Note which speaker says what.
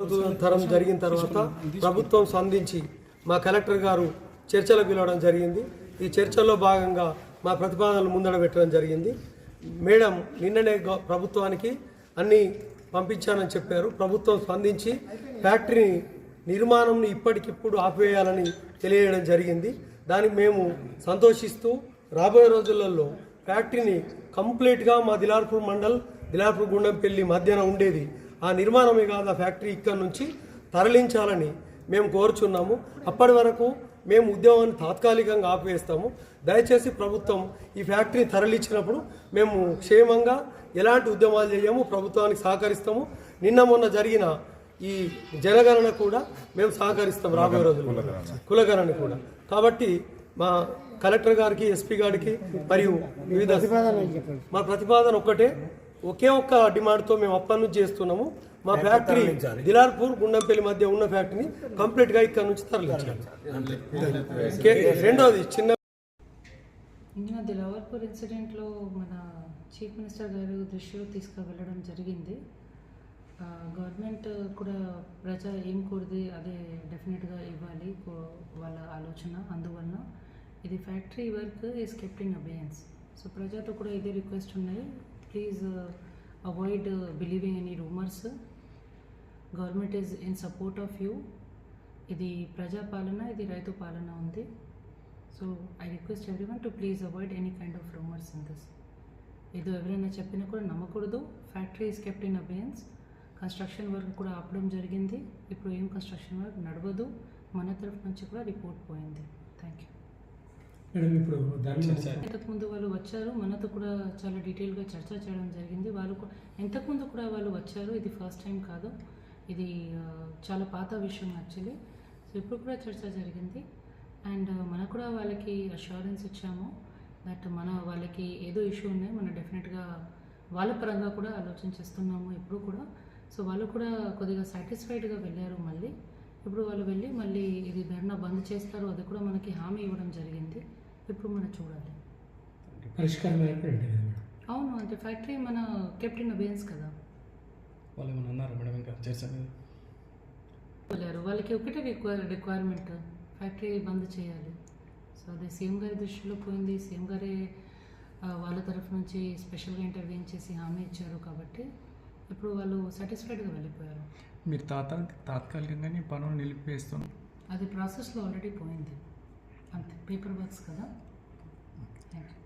Speaker 1: తరం జరిగిన తర్వాత ప్రభుత్వం స్పందించి మా కలెక్టర్ గారు చర్చలకు పిలవడం జరిగింది. ఈ చర్చల్లో భాగంగా మా ప్రతిపాదనలు ముందడ పెట్టడం జరిగింది. మేడం నిన్ననే ప్రభుత్వానికి అన్ని పంపించానని చెప్పారు. ప్రభుత్వం స్పందించి ఫ్యాక్టరీని నిర్మాణంని ఇప్పటికిప్పుడు ఆపివేయాలని తెలియజేయడం జరిగింది. దానికి మేము సంతోషిస్తూ రాబోయే రోజులలో ఫ్యాక్టరీని కంప్లీట్గా మా దిలార్పూర్ మండల్ దిలార్పూర్ గుండంపల్లి మధ్యన ఉండేది. ఆ నిర్మాణమే కాదు ఆ ఫ్యాక్టరీ ఇక్కడ నుంచి తరలించాలని మేము కోరుచున్నాము. అప్పటి వరకు మేము ఉద్యమాన్ని తాత్కాలికంగా ఆపివేస్తాము. దయచేసి ప్రభుత్వం ఈ ఫ్యాక్టరీ తరలించినప్పుడు మేము క్షేమంగా ఎలాంటి ఉద్యమాలు చేయము ప్రభుత్వానికి సహకరిస్తాము. నిన్న మొన్న జరిగిన ఈ జనగణన కూడా మేము సహకరిస్తాం రాబోయే రోజుల్లో. కులగణన. కూడా. కాబట్టి మా కలెక్టర్ గారికి ఎస్పీ గారికి మరియు వివిధ మా ప్రతిపాదన ఒక్కటే. ఒకే ఒక్క డిమాండ్తో మేము అప్పటి నుంచి చేస్తున్నాము. మా ఫ్యాక్టరీ దిలార్పూర్ గుండంపల్లి మధ్య ఉన్న ఫ్యాక్టరీని కంప్లీట్గా ఇక్కడ నుంచి తరలించాలి. రెండోది చిన్న
Speaker 2: నిన్న దిలావర్పూర్ ఇన్సిడెంట్లో మన చీఫ్ మినిస్టర్ గారు దృష్టిలో తీసుకువెళ్ళడం జరిగింది. గవర్నమెంట్ కూడా ప్రజా ఏం కూడది అదే డెఫినెట్గా ఇవ్వాలి కో- వాళ్ళ ఆలోచన. అందువలన ఇది factory work is kept in abeyance so ప్రజాతో కూడా ఇదే రిక్వెస్ట్ ఉన్నాయి. Please avoid believing any rumours government is in support of you ఇది ప్రజా పాలన ఇది రైతు పాలన ఉంది. So I request everyone to please avoid any kind of rumours in this ఏదో ఎవరైనా చెప్పినా కూడా నమ్మకూడదు. Factory is kept in abeyance construction work కూడా ఆపడం జరిగింది. ఇప్పుడు ఏం కన్స్ట్రక్షన్ వర్క్ నడవదు. మన తరఫు నుంచి కూడా రిపోర్ట్ పోయింది. థ్యాంక్ యూ
Speaker 3: మేడం ఇప్పుడు
Speaker 2: ఇంతకుముందు వాళ్ళు వచ్చారు. మనతో కూడా చాలా డీటెయిల్గా చర్చ చేయడం జరిగింది. వాళ్ళు కూడా ఇంతకుముందు కూడా వాళ్ళు వచ్చారు. ఇది ఫస్ట్ టైం కాదు. ఇది చాలా పాత విషయం యాక్చువల్లీ. సో ఇప్పుడు కూడా చర్చ జరిగింది. అండ్ మనకు కూడా వాళ్ళకి అష్యూరెన్స్ ఇచ్చాము. దట్ మన వాళ్ళకి ఏదో ఇష్యూ ఉన్నాయి మనం డెఫినెట్గా వాళ్ళ పరంగా కూడా ఆలోచన చేస్తున్నాము ఇప్పుడు కూడా. సో వాళ్ళు కూడా కొద్దిగా సాటిస్ఫైడ్గా వెళ్ళారు మళ్ళీ. ఇప్పుడు వాళ్ళు వెళ్ళి మళ్ళీ ఇది ధర్నా బంద్ చేస్తారు అది కూడా మనకి హామీ ఇవ్వడం జరిగింది. ఇప్పుడు మనం చూడాలి.
Speaker 3: పరిష్కారం
Speaker 2: అవును అంటే ఫ్యాక్టరీ మన కెప్టెన్ అబియన్స్ కదా.
Speaker 4: వాళ్ళు ఏమైనా అన్నారా మేడం ఇంకా చర్చ మీద
Speaker 2: వెళ్ళారు వాళ్ళకి ఒకటే రిక్వైర్ రిక్వైర్మెంట్ ఫ్యాక్టరీ బంద్ చేయాలి. సో అది సీఎం గారి దృష్టిలో పోయింది. సీఎం గారే వాళ్ళ తరఫు నుంచి స్పెషల్గా ఇంటర్వ్యూన్ చేసి హామీ ఇచ్చారు కాబట్టి ఇప్పుడు వాళ్ళు సాటిస్ఫైడ్గా వెళ్ళిపోయారు.
Speaker 4: మీరు తాత తాత్కాలికంగానే పనులు నిలిపివేస్తాం
Speaker 2: అది ప్రాసెస్లో ఆల్రెడీ పోయింది. అంతే పేపర్ వర్క్స్ కదా. Thank you